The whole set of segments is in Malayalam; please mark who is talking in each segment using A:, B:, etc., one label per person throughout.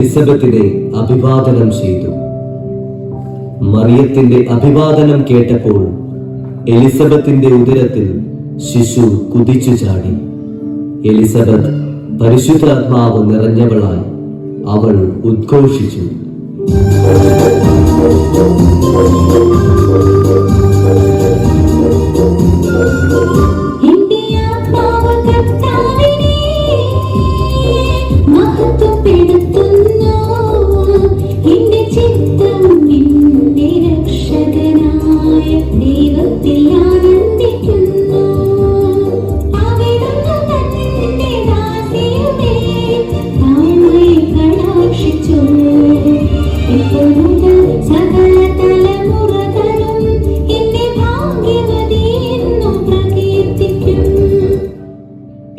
A: എലിസബത്തിനെ അഭിവാദനം ചെയ്തു. മറിയത്തിന്റെ അഭിവാദനം കേട്ടപ്പോൾ എലിസബത്തിന്റെ ഉദരത്തിൽ ശിശു കുതിച്ചു ചാടി. എലിസബത്ത് പരിശുദ്ധാത്മാവ് നിറഞ്ഞവളായി അവൾ ഉദ്ഘോഷിച്ചു.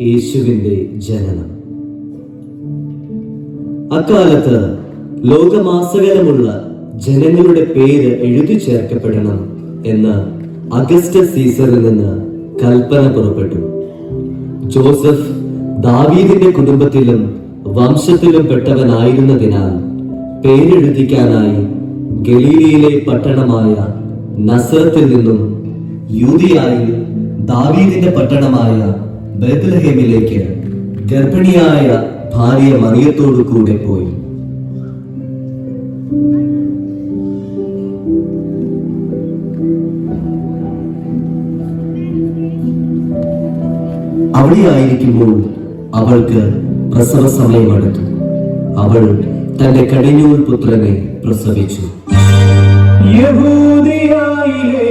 A: യേശുവിന്റെ ജനനം. അക്കാലത്ത് ലോകമാസകലമുള്ള ജനങ്ങളുടെ പേര് എഴുതി ചേർക്കപ്പെടണം എന്ന് അഗസ്റ്റസ് സീസറിൽ നിന്ന് കൽപ്പന പുറപ്പെട്ടു. ജോസഫ് ദാവീദിന്റെ കുടുംബത്തിലും വംശത്തിലും പെട്ടവനായിരുന്നതിനാൽ പേരെഴുതിക്കാനായി ഗലീലയിലെ പട്ടണമായ നസറത്തിൽ നിന്നും യൂതിയായി ദാവീദിന്റെ പട്ടണമായ ബേത്ലഹേമിലേക്ക് ഗർഭിണിയായ ഭാര്യ മറിയത്തോടു കൂടെ പോയി. അവിടെയായിരിക്കുമ്പോൾ അവൾക്ക് പ്രസവ സമയമെടുത്തു അവൾ തന്റെ കടിഞ്ഞൂൽ പുത്രനെ പ്രസവിച്ചു.
B: യഹൂദിയായിലെ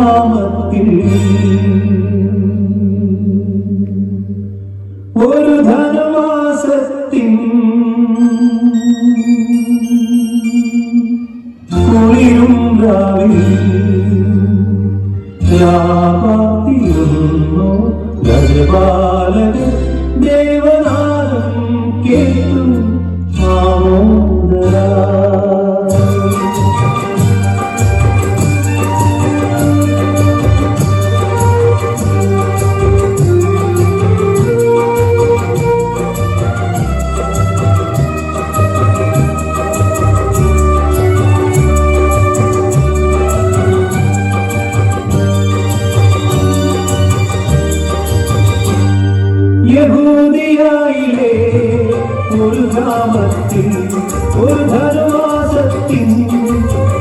B: ഗ്രാമത്തിൽ ഒരു ധനവാസത്തിൻ കുളിരും രാവിൽ. രാപാത്തിരുന്നു യഹൂദിയായിലെ ഒരു ഗ്രാമത്തിൽ ഒരു ധനവാസത്തിൽ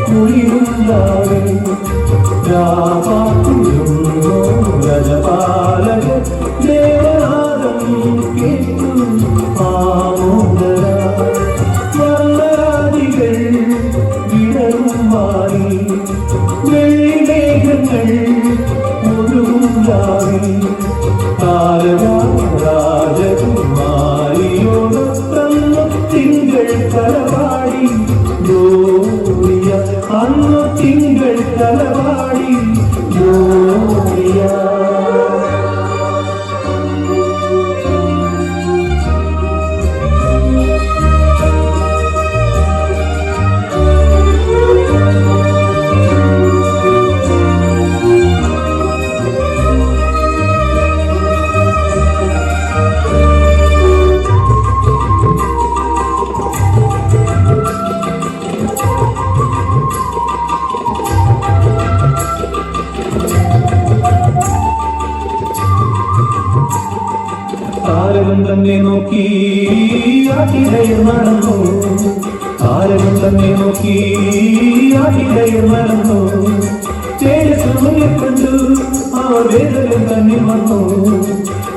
B: കുളിരുണ്ടാവേ രാമാക്കുരുന്നോ ஆன்ம திங்கள் தலவாடி താരകം തന്നെ നോക്കി ആട്ടിടയർ നടന്നു താരകം തന്നെ നോക്കി ആട്ടിടയർ നടന്നു തേജസ് മുന്നിൽ കണ്ടു അവർ വേദനം തന്നെ വന്നു.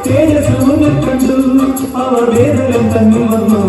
B: തേജസ് മുന്നിൽ കണ്ടു വേദനം തന്നെ വന്നു.